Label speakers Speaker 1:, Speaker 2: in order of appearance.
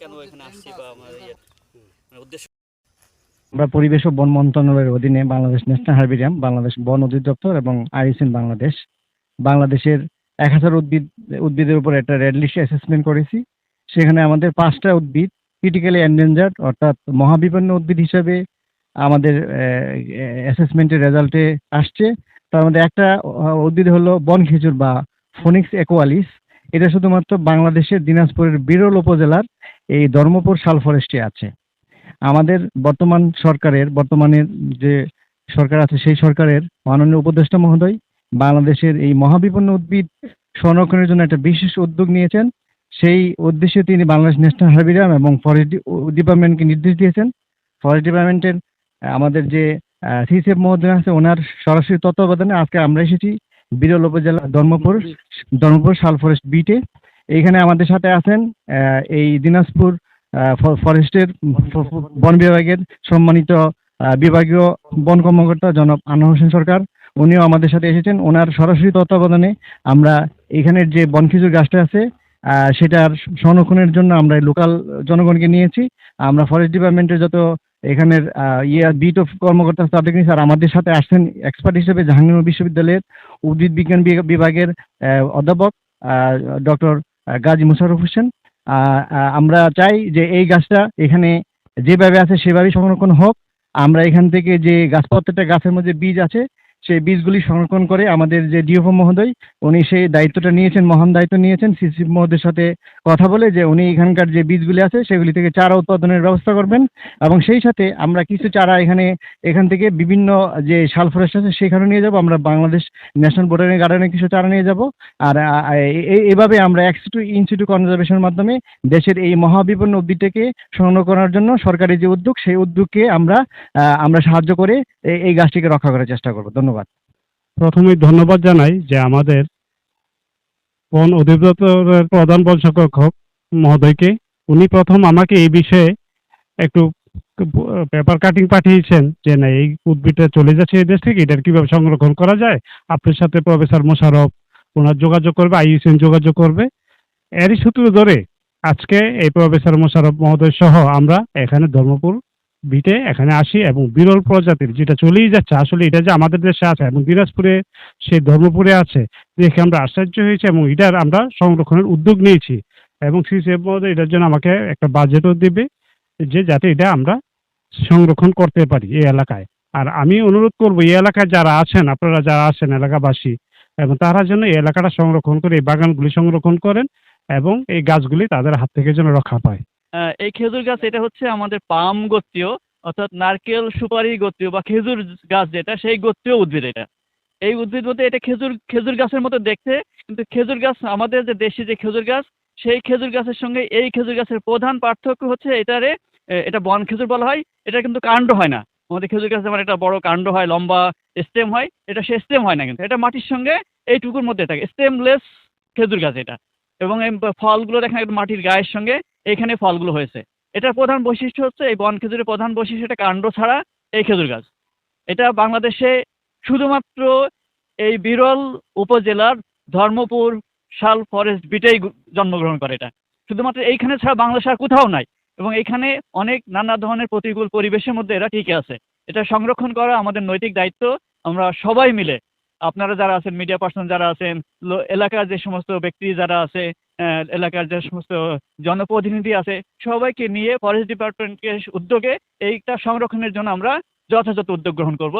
Speaker 1: কেন এখানে আসছি বা আমার ইয়ে? উদ্দেশ্য
Speaker 2: আমরা পরিবেশ ও বন মন্ত্রণালয়ের অধীনে বাংলাদেশ ন্যাশনাল হার্বেরিয়াম বাংলাদেশ বন অধিদপ্তর এবং আইসিন বাংলাদেশ বাংলাদেশের এক হাজার উদ্ভিদ উদ্ভিদের উপর একটা রেড লিস্ট অ্যাসেসমেন্ট করেছি। সেখানে আমাদের পাঁচটা উদ্ভিদ ক্রিটিক্যালি এন্ডেঞ্জার্ড অর্থাৎ মহাবিপন্ন উদ্ভিদ হিসেবে আমাদের অ্যাসেসমেন্টের রেজাল্টে আসছে। তার মধ্যে একটা উদ্ভিদ হলো বন খেজুর বা ফোনিক্স একোয়ালিস। এটা শুধুমাত্র বাংলাদেশের দিনাজপুরের বিরল উপজেলার এই ধর্মপুর শাল ফরেস্টে আছে। আমাদের বর্তমান সরকারের বর্তমানের যে সরকার আছে সেই সরকারের মাননীয় উপদেষ্টা মহোদয় বাংলাদেশের এই মহাবিপন্ন উদ্ভিদ সংরক্ষণের জন্য একটা বিশেষ উদ্যোগ নিয়েছেন। সেই উদ্দেশ্যে তিনি বাংলাদেশ ন্যাশনাল হার্বেরিয়াম এবং ফরেস্ট ডিপার্টমেন্টকে নির্দেশ দিয়েছেন। ফরেস্ট ডিপার্টমেন্টের আমাদের যে সিসিএফ মহোদয় আছে, ওনার সরাসরি তত্ত্বাবধানে আজকে আমরা এসেছি। বিরল উপজেলা ধর্মপুর ধর্মপুর শাল ফরেস্ট বিটে এইখানে আমাদের সাথে আছেন এই দিনাজপুর ফরেস্টের বন বিভাগের সম্মানিত বিভাগীয় বন কর্মকর্তা জনাব আনোয়ার হোসেন সরকার। উনিও আমাদের সাথে এসেছেন। ওনার সরাসরি তত্ত্বাবধানে আমরা এখানের যে বন বনখিজুর গাছটা আছে সেটার সংরক্ষণের জন্য আমরা লোকাল জনগণকে নিয়েছি। আমরা ফরেস্ট ডিপার্টমেন্টের যত এখানের ইয়ে বিট অফ কর্মকর্তা আছে স্যার। আমাদের সাথে আসছেন এক্সপার্ট হিসেবে জাহাঙ্গীরনগর বিশ্ববিদ্যালয়ের উদ্ভিদ বিজ্ঞান বিভাগ- বিভাগের অধ্যাপক ডক্টর গাজী মুশারফ হোসেন। আমরা চাই যে এই গাছটা এখানে যেভাবে আছে সেভাবেই সংরক্ষণ হোক। আমরা এখান থেকে যে গাছপত্রটা গাছের মধ্যে বীজ আছে সেই বীজগুলি সংরক্ষণ করে আমাদের যে ডিওফ মহোদয়, উনি সেই দায়িত্বটা নিয়েছেন, মহান দায়িত্ব নিয়েছেন। সিসি মহোদয়ের সাথে কথা বলে যে উনি এখানকার যে বীজগুলি আছে, সেগুলি থেকে চারা উৎপাদনের ব্যবস্থা করবেন এবং সেই সাথে আমরা কিছু চারা এখানে, এখান থেকে বিভিন্ন যে শাল ফরেস্ট আছে, সেখানে নিয়ে যাব। আমরা বাংলাদেশ ন্যাশনাল বোটানি গার্ডেনে কিছু চারা নিয়ে যাব। আর এভাবে আমরা এক্সিটু ইনস্টিটিউট কনজারভেশনের মাধ্যমে দেশের এই মহাবিপন্ন উদ্ভিদটাকে সংরক্ষণ করার জন্য সরকারি যে উদ্যোগ, সেই উদ্যোগকে আমরা আমরা সাহায্য করে এই গাছটিকে রক্ষা করার চেষ্টা করব। ধন্যবাদ।
Speaker 3: প্রথমেই ধন্যবাদ জানাই যে আমাদের বন অধিদপ্তরের প্রধান বন সংরক্ষক মহোদয়কে। উনি প্রথম আমাকে এই বিষয়ে একটু পেপার কাটিং পাঠিয়েছেন যে না, এই উদ্ভিদটা চলে যাচ্ছে এই দেশ থেকে এটার কীভাবে সংরক্ষণ করা যায়? আপনার সাথে প্রফেসর মোশারফ ওনার যোগাযোগ করবে আইইউসিএন যোগাযোগ করবে। এরই সূত্র ধরে আজকে এই প্রফেসর মোশারফ মহোদয় সহ আমরা এখানে ধর্মপুর বিটে এখানে আসি এবং বিরল প্রজাতির যেটা চলেই যাচ্ছে, আসলে এটা যে আমাদের দেশে আছে এবং দিনাজপুরে সেই ধর্মপুরে আছে, দেখে আমরা আশ্চর্য হয়েছি এবং এটার আমরা সংরক্ষণের উদ্যোগ নিয়েছি এবং সিসিএফ মহোদয় এটার জন্য আমাকে একটা বাজেটও দেবে যে যাতে এটা আমরা সংরক্ষণ করতে পারি এই এলাকায়। আর আমি অনুরোধ করব, এই এলাকায় যারা আছেন, আপনারা যারা আছেন এলাকাবাসী, এবং তারা যেন এই এলাকাটা সংরক্ষণ করে, এই বাগানগুলি সংরক্ষণ করেন এবং এই গাছগুলি তাদের হাত থেকে যেন রক্ষা পায়।
Speaker 1: এই খেজুর গাছ, এটা হচ্ছে আমাদের পাম গোত্রীয়, অর্থাৎ নারকেল সুপারি গোত্রীয় বা খেজুর গাছ যেটা, সেই গোত্রীয় উদ্ভিদ এটা। এই উদ্ভিদ বলতে এটা খেজুর খেজুর গাছের মতো দেখতে, কিন্তু খেজুর গাছ, আমাদের যে দেশি যে খেজুর গাছ, সেই খেজুর গাছের সঙ্গে এই খেজুর গাছের প্রধান পার্থক্য হচ্ছে এটারে এটা বন খেজুর বলা হয়, এটা কিন্তু কাণ্ড হয় না। আমাদের খেজুর গাছ যেমন একটা বড় কাণ্ড হয়, লম্বা স্টেম হয়, এটা সে স্টেম হয় না কিন্তু, এটা মাটির সঙ্গে এইটুকুর মধ্যে থাকে স্টেমলেস খেজুর গাছ এটা। এবং এই ফলগুলো দেখেন, মাটির গায়ের সঙ্গে এইখানে ফলগুলো হয়েছে। এটার প্রধান বৈশিষ্ট্য হচ্ছে, এই বন খেজুরের প্রধান বৈশিষ্ট্য এটা কাণ্ড ছাড়া এই খেজুর গাছ। এটা বাংলাদেশে শুধুমাত্র এই বিরল উপজেলার ধর্মপুর, শাল, ফরেস্ট বিটেই জন্মগ্রহণ করে এটা। শুধুমাত্র এইখানে ছাড়া বাংলাদেশ আর কোথাও নাই এবং এখানে অনেক নানা ধরনের প্রতিকূল পরিবেশের মধ্যে এরা টিকে আছে। এটা সংরক্ষণ করা আমাদের নৈতিক দায়িত্ব। আমরা সবাই মিলে, আপনারা যারা আছেন মিডিয়া পার্সন যারা আছেন এলাকার যে সমস্ত ব্যক্তি যারা আছে এলাকার যে সমস্ত জনপ্রতিনিধি আছে, সবাইকে নিয়ে ফরেস্ট ডিপার্টমেন্টকে উদ্যোগে এইটা সংরক্ষণের জন্য আমরা যথাযথ উদ্যোগ গ্রহণ করব।